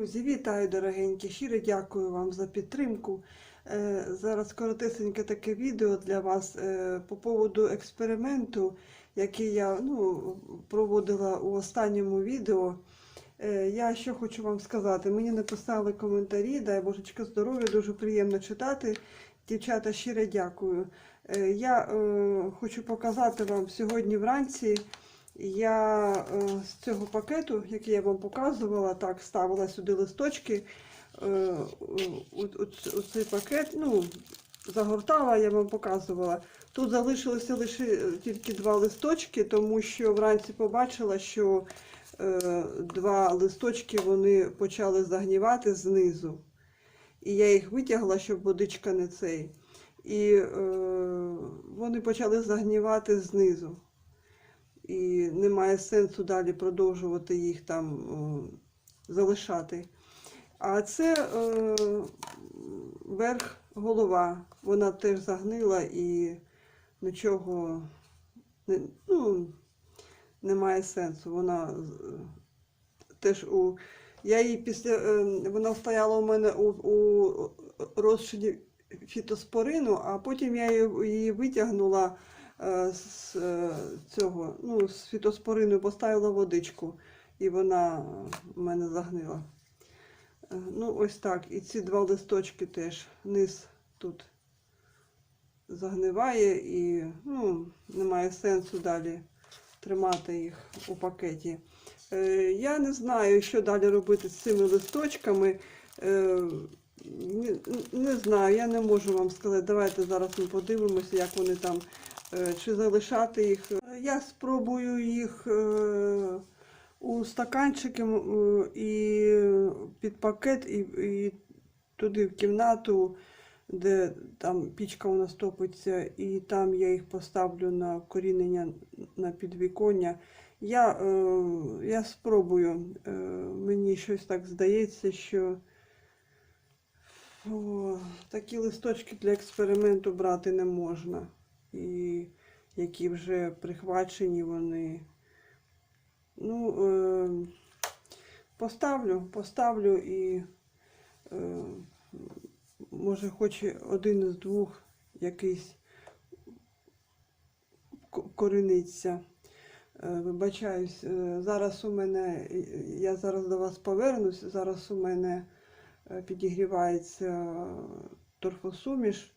Друзі, вітаю, дорогенькі! Щиро дякую вам за підтримку. Е, Зараз коротесеньке таке відео для вас е, по поводу експерименту, який я ну, проводила у останньому відео. Е, Я що хочу вам сказати. Мені написали коментарі, дай божечко здоров'я, дуже приємно читати. Дівчата, щиро дякую. Я хочу показати вам сьогодні вранці. Я е, з цього пакету, який я вам показувала, так ставила сюди листочки. Е, у, цей пакет, ну, загортала, я вам показувала. Тут залишилося лише е, тільки два листочки, тому що вранці побачила, що два листочки вони почали загнівати знизу. І я їх витягла, щоб водичка не цей. І е, вони почали загнівати знизу і немає сенсу далі продовжувати їх там залишати. А це е, верх голова, вона теж загнила і нічого не, ну, немає сенсу. Вона з- теж у. Я її після е, вона стояла у мене у, у розчині фітоспорину, а потім я її, витягнула е, з е, цього, ну, з фітоспорину поставила водичку, і вона в мене загнила. Е, Ну, ось так. І ці два листочки теж низ тут загниває і ну, немає сенсу далі тримати їх у пакеті. Е, Я не знаю, що далі робити з цими листочками. Е, Не, знаю, я не можу вам сказати. Давайте зараз ми подивимося, як вони там, е, чи залишати їх. Е, Я спробую їх е, у стаканчики е, і під пакет, і, і туди в кімнату, де там пічка у нас топиться, і там я їх поставлю на вкорінення на підвіконня. Я, е, я спробую. Е, мені щось так здається, що о, такі листочки для експерименту брати не можна. І які вже прихвачені вони. Ну, е, поставлю, поставлю і е, може хоч один із двох якийсь корениться. Е, Вибачаюсь, е, зараз у мене, я зараз до вас повернусь, зараз у мене е, підігрівається торфосуміш.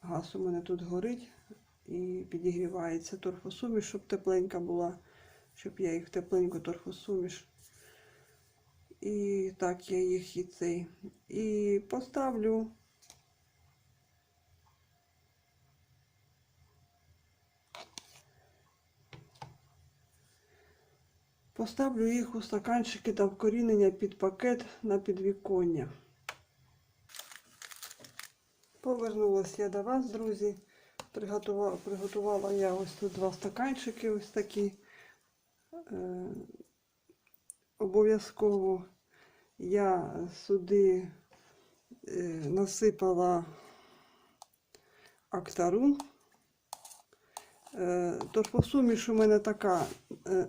Газ у мене тут горить і підігрівається торфосуміш, щоб тепленька була, щоб я їх в тепленьку торфосуміш. І так я їх і цей. І поставлю. Поставлю їх у стаканчики та вкорінення під пакет на підвіконня. Повернулася я до вас, друзі. Приготувала, приготувала я ось тут два стаканчики, ось такі. Е, обов'язково я сюди е, насипала актару. Е, торфосуміш у мене така е,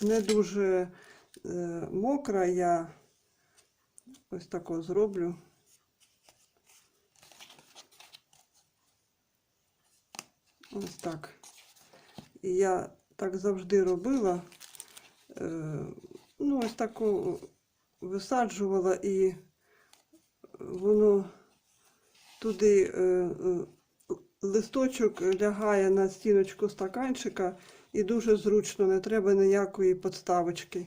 не дуже е, мокра, я ось тако зроблю. Ось так. Я так завжди робила. Е, ну, ось таку висаджувала і воно туди е, е, листочок лягає на стіночку стаканчика і дуже зручно, не треба ніякої подставочки.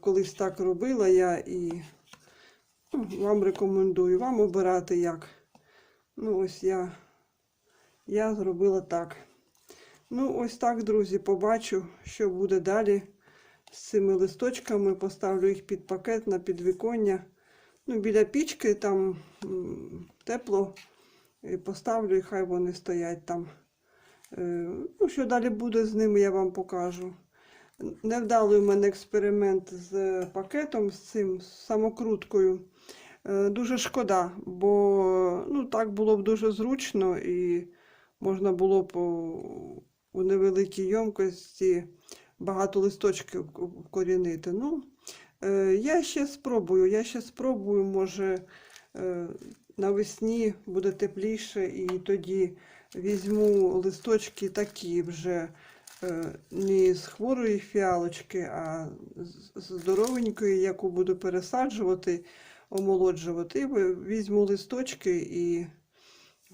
Колись так робила я і ну, вам рекомендую вам обирати як. Ну, ось я, я зробила так. Ну, ось так, друзі, побачу, що буде далі з цими листочками. Поставлю їх під пакет на підвіконня. Ну, біля пічки там тепло. І поставлю, і хай вони стоять там. Е, Ну, що далі буде з ними, я вам покажу. Невдалий у мене експеримент з пакетом, з цим з самокруткою. Е, Дуже шкода, бо ну, так було б дуже зручно і можна було б у- невеликій ємкості багато листочків вкорінити. Ну, Е, Я ще спробую, я ще спробую, може е, навесні буде тепліше, і тоді візьму листочки такі вже е, не з хворої фіалочки, а з здоровенької, яку буду пересаджувати, омолоджувати. Візьму листочки і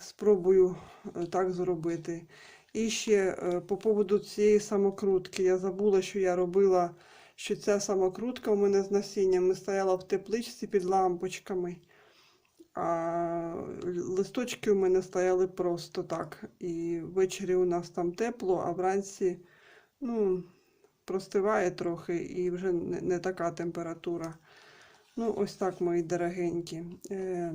спробую е, так зробити. І ще е, по поводу цієї самокрутки. Я забула, що я робила, що ця самокрутка у мене з насіннями стояла в тепличці під лампочками. А листочки у мене стояли просто так. І ввечері у нас там тепло, а вранці ну, простиває трохи і вже не, така температура. Ну, ось так, мої дорогенькі. Е,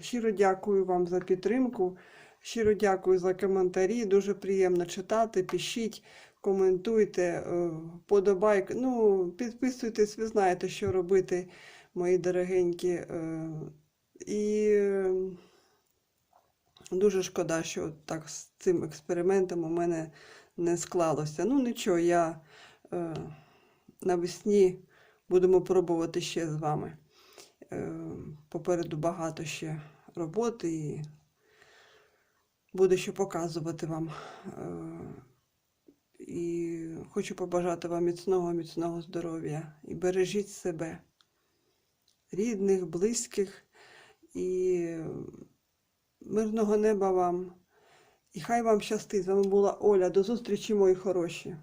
щиро дякую вам за підтримку. Щиро дякую за коментарі. Дуже приємно читати. Пишіть, коментуйте, е. Ну, підписуйтесь, ви знаєте, що робити, мої дорогенькі. Е, І е, дуже шкода, що так з цим експериментом у мене не склалося. Ну, нічого, я навесні будемо пробувати ще з вами. Е, Попереду багато ще роботи і буде що показувати вам. Е, І хочу побажати вам міцного, міцного здоров'я і бережіть себе, рідних, близьких і мирного неба вам. І хай вам щастить. З вами була Оля. До зустрічі, мої хороші.